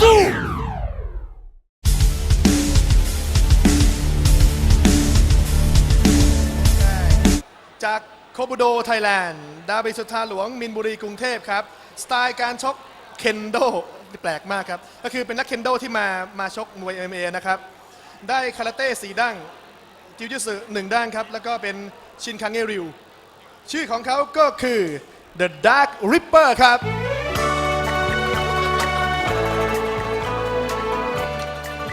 สู้จากโคบูโดไทยแลนด์ดาบิสุทธาหลวงมินบุรีกรุงเทพครับ สไตล์การชกเคนโดแปลกมากครับ ก็คือเป็นนักเคนโดที่มามาชกมวย MMA นะครับ ได้คาราเต้สีดั้งจิวจิสึหนึ่งด้านครับ แล้วก็เป็นชินคังเงริว ชื่อของเขาก็คือ The Dark Ripper ครับ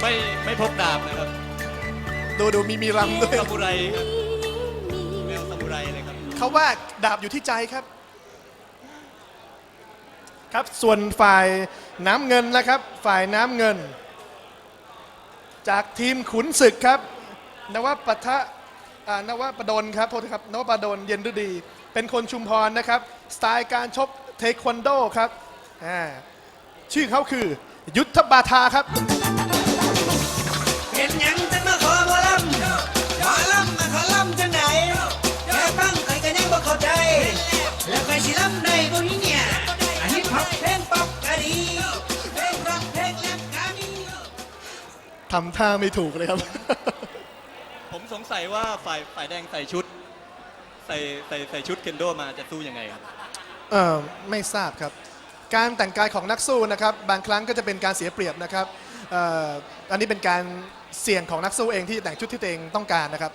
ไม่ไม่พกดาบนะครับดูดูมีมีรำด้วย ซามูไรครับแนวซามูไรเลยครับ เขาว่าดาบอยู่ที่ใจครับ ครับส่วนฝ่ายน้ำเงินนะครับ ฝ่ายน้ำเงิน จากทีมขุนศึกครับ นวปะทะอ่านวปดลครับโทษครับนวปดลเย็นฤดี เป็นคนชุมพรนะครับ สไตล์การชกเทควันโดครับอ่าชื่อเขาคือ ยุทธบาทาครับ ทำท่าไม่ถูกเลยครับ ผมสงสัยว่าฝ่ายฝ่ายแดงใส่ชุด ใส่ใส่ใส่ชุดเคนโดมาจะสู้ยังไงครับ เออไม่ทราบครับ การแต่งกายของนักสู้นะครับ บางครั้งก็จะเป็นการเสียเปรียบนะครับเอ่ออันนี้เป็นการเสี่ยงของนักสู้เองที่แต่งชุดที่ตัวเองต้องการนะครับ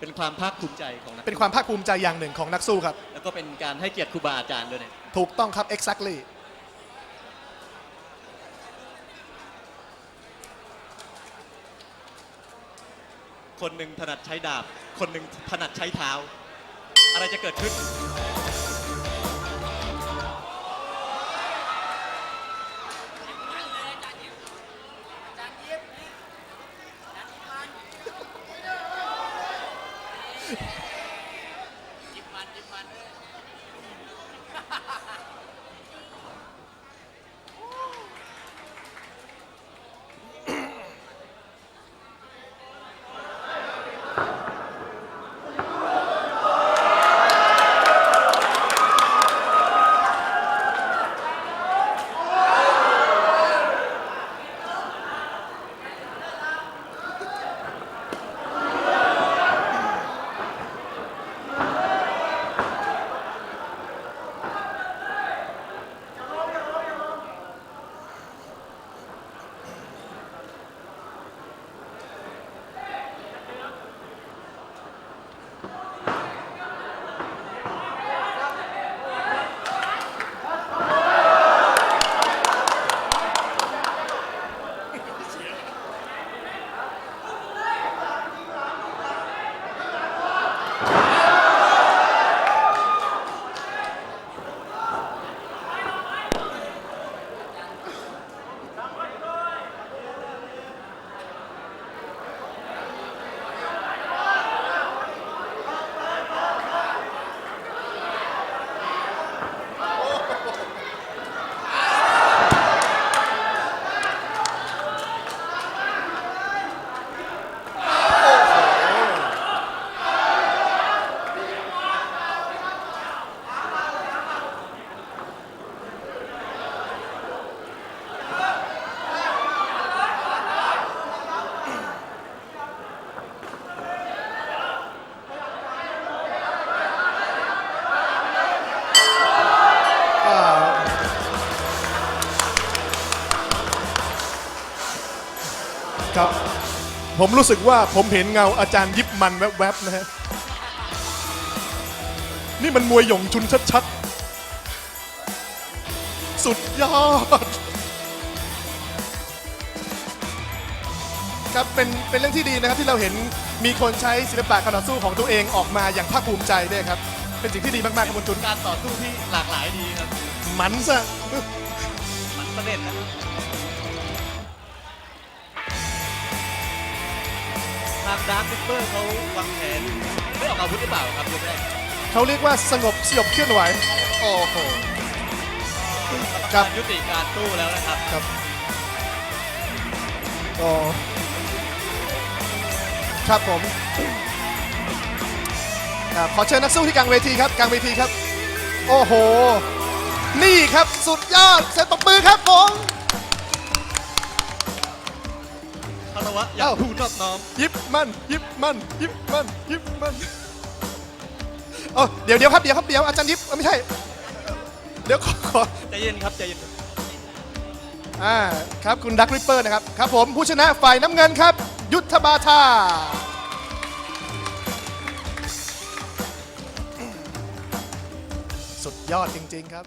เป็นความภาคภูมิใจของนักเป็นความภาคภูมิใจอย่างหนึ่งของนักสู้ครับ แล้วก็เป็นการให้เกียรติครูบาอาจารย์ด้วยเนี่ย ถูกต้องครับ exactly คนหนึ่งถนัดใช้ดาบ คนหนึ่งถนัดใช้เท้า อะไรจะเกิดขึ้นอ่ ครับ ผมรู้สึกว่าผมเห็นเงาอาจารย์ยิบมันแวบๆนะฮะ นี่มันมวยหยงชุนชัดๆ สุดยอด ครับเป็นเป็นเรื่องที่ดีนะครับที่เราเห็นมีคนใช้ศิลปะการต่อสู้ของตัวเองออกมาอย่างภาคภูมิใจด้วยครับ เป็นสิ่งที่ดีมากๆครับคุณจุนการต่อสู้ที่หลากหลายดีครับ มันซะ มันเสด็จนะครับ ดาร์คซิปเปอร์เขาวางแผนไม่ออกอาวุธหรือเปล่าครับยกแรกเขาเรียกว่าสงบสยบเคลื่อนไหว โอ้โหครับยุติการสู้แล้วนะครับครับก็ครับผมอ่าขอเชิญนักสู้ที่กลางเวทีครับกลางเวทีครับ โอ้โห นี่ครับสุดยอดเซ็ตตบมือครับผม อยากเอ้าผู้นอบน้อมยิบมันยิบมันยิบมันยิบมันเอ๋อเดี๋ยวเดี๋ยวครับเดี๋ยวครับเดี๋ยวอาจารย์ยิบเอ้าไม่ใช่ เดี๋ยวขอขอใจเย็นครับใจเย็นอ่าครับคุณดักริปเปอร์นะครับครับผมผู้ชนะฝ่ายน้ำเงินครับ ยุทธบาทาสุดยอดจริง ๆ ครับ